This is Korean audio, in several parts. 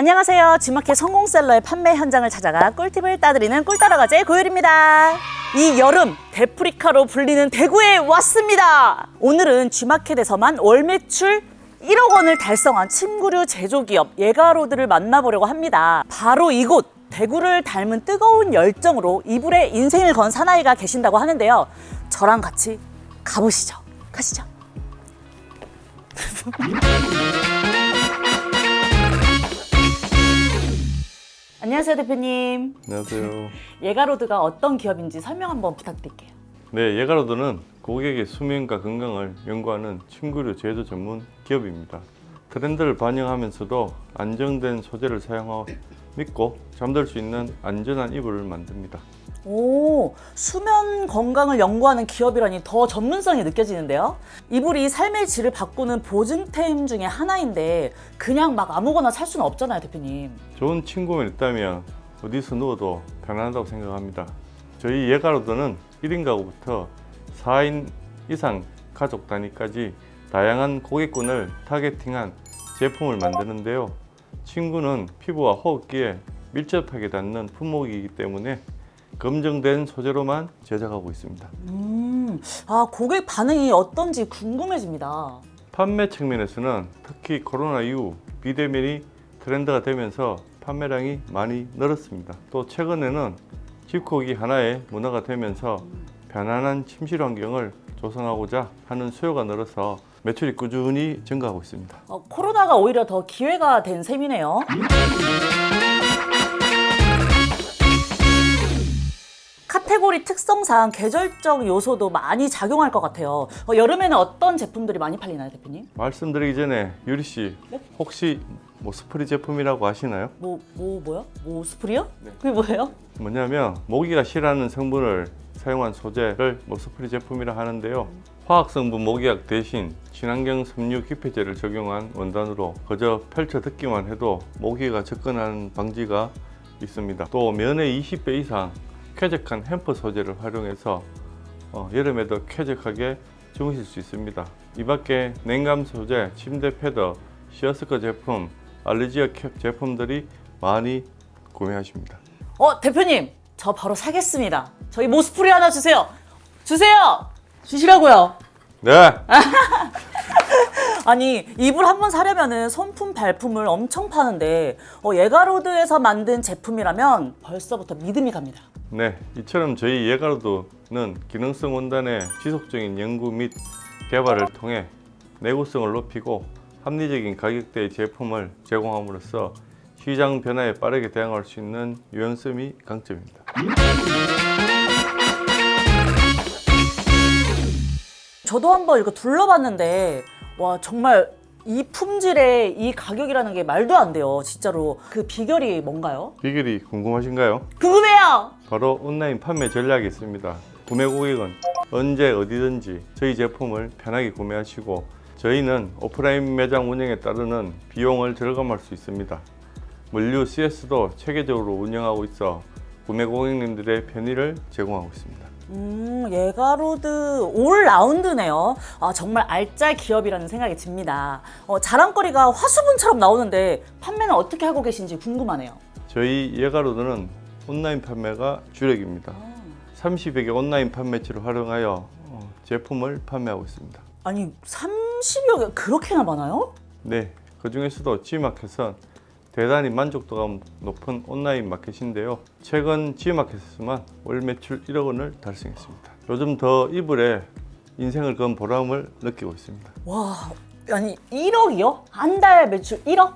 안녕하세요. G마켓 성공셀러의 판매 현장을 찾아가 꿀팁을 따드리는 꿀따라가제 고율입니다. 이 여름 데프리카로 불리는 대구에 왔습니다. 오늘은 G마켓에서만 월 매출 1억 원을 달성한 침구류 제조기업 예가로드를 만나보려고 합니다. 바로 이곳 대구를 닮은 뜨거운 열정으로 이불에 인생을 건 사나이가 계신다고 하는데요. 저랑 같이 가보시죠. 가시죠. 안녕하세요, 대표님. 안녕하세요. 예가로드가 어떤 기업인지 설명 한번 부탁드릴게요. 네, 예가로드는 고객의 수면과 건강을 연구하는 침구류 제조 전문 기업입니다. 트렌드를 반영하면서도 안정된 소재를 사용하고 믿고 잠들 수 있는 안전한 이불을 만듭니다. 오, 수면 건강을 연구하는 기업이라니 더 전문성이 느껴지는데요. 이불이 삶의 질을 바꾸는 보증템 중에 하나인데 그냥 막 아무거나 살 수는 없잖아요, 대표님. 좋은 침구만 있다면 어디서 누워도 편안하다고 생각합니다. 저희 예가로드는 1인 가구부터 4인 이상 가족 단위까지 다양한 고객군을 타겟팅한 제품을 만드는데요. 침구는 피부와 호흡기에 밀접하게 닿는 품목이기 때문에 검증된 소재로만 제작하고 있습니다. 음, 아, 고객 반응이 어떤지 궁금해집니다. 판매 측면에서는 특히 코로나 이후 비대면이 트렌드가 되면서 판매량이 많이 늘었습니다. 또 최근에는 집콕이 하나의 문화가 되면서 편안한 침실 환경을 조성하고자 하는 수요가 늘어서 매출이 꾸준히 증가하고 있습니다. 어, 코로나가 오히려 더 기회가 된 셈이네요. 카테고리 특성상 계절적 요소도 많이 작용할 것 같아요. 어, 여름에는 어떤 제품들이 많이 팔리나요, 대표님? 말씀드리기 전에 유리 씨 네? 혹시 뭐 스프리 제품이라고 아시나요? 뭐, 뭐, 뭐요? 뭐, 스프리요? 그게 뭐예요? 뭐냐면 모기가 싫어하는 성분을 사용한 소재를 모스프리 제품이라 하는데요. 화학 성분 모기약 대신 친환경 섬유 기폐제를 적용한 원단으로 그저 펼쳐 듣기만 해도 모기가 접근하는 방지가 있습니다. 또 면의 20배 이상 쾌적한 햄프 소재를 활용해서 어, 여름에도 쾌적하게 주무실 수 있습니다. 이 밖에 냉감 소재, 침대 패더, 시어스커 제품, 알레지어 캡 제품들이 많이 구매하십니다. 어, 대표님! 저 바로 사겠습니다. 저희 모스프리 하나 주세요! 주세요! 주시라고요! 네. 아니 이불 한 번 사려면은 손품 발품을 엄청 파는데 어, 예가로드에서 만든 제품이라면 벌써부터 믿음이 갑니다. 네, 이처럼 저희 예가로드는 기능성 원단의 지속적인 연구 및 개발을 통해 내구성을 높이고 합리적인 가격대의 제품을 제공함으로써 시장 변화에 빠르게 대응할 수 있는 유연성이 강점입니다. 저도 한번 이거 둘러봤는데 와 정말 이 품질에 이 가격이라는 게 말도 안 돼요. 진짜로 그 비결이 뭔가요? 비결이 궁금하신가요? 궁금해요. 바로 온라인 판매 전략이 있습니다. 구매 고객은 언제 어디든지 저희 제품을 편하게 구매하시고 저희는 오프라인 매장 운영에 따르는 비용을 절감할 수 있습니다. 물류 CS도 체계적으로 운영하고 있어 구매 고객님들의 편의를 제공하고 있습니다. 음, 예가로드 올 라운드네요. 아, 정말 알짜 기업이라는 생각이 듭니다. 어, 자랑거리가 화수분처럼 나오는데 판매는 어떻게 하고 계신지 궁금하네요. 저희 예가로드는 온라인 판매가 주력입니다. 30여 개 온라인 판매처를 활용하여 어, 제품을 판매하고 있습니다. 아니 30여 개 그렇게나 많아요? 네, 그 중에서도 G마켓은 대단히 만족도가 높은 온라인 마켓인데요. 최근 G마켓에서만 월 매출 1억 원을 달성했습니다. 요즘 더 이불에 인생을 건 보람을 느끼고 있습니다. 와 아니 1억이요? 한 달 매출 1억?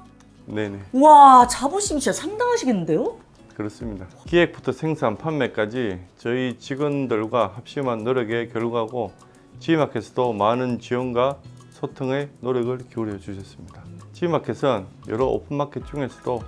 네네, 와 자부심 진짜 상당하시겠는데요? 그렇습니다. 기획부터 생산, 판매까지 저희 직원들과 합심한 노력의 결과고 G마켓에도 많은 지원과 소통에 노력을 기울여 주셨습니다. G마켓은 여러 오픈마켓 중에서도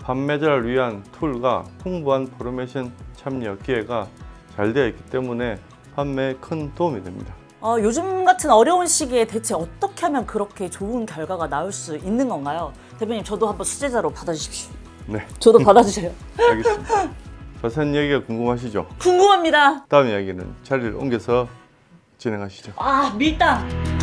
판매자를 위한 툴과 풍부한 프로모션 참여 기회가 잘 되어 있기 때문에 판매에 큰 도움이 됩니다. 아, 요즘 같은 어려운 시기에 대체 어떻게 하면 그렇게 좋은 결과가 나올 수 있는 건가요? 대표님 저도 한번 수제자로 받아주십시오. 네, 저도 받아주세요. 알겠습니다. 자세한 이야기가 궁금하시죠? 궁금합니다. 다음 이야기는 자리를 옮겨서 진행하시죠. 아 밀당.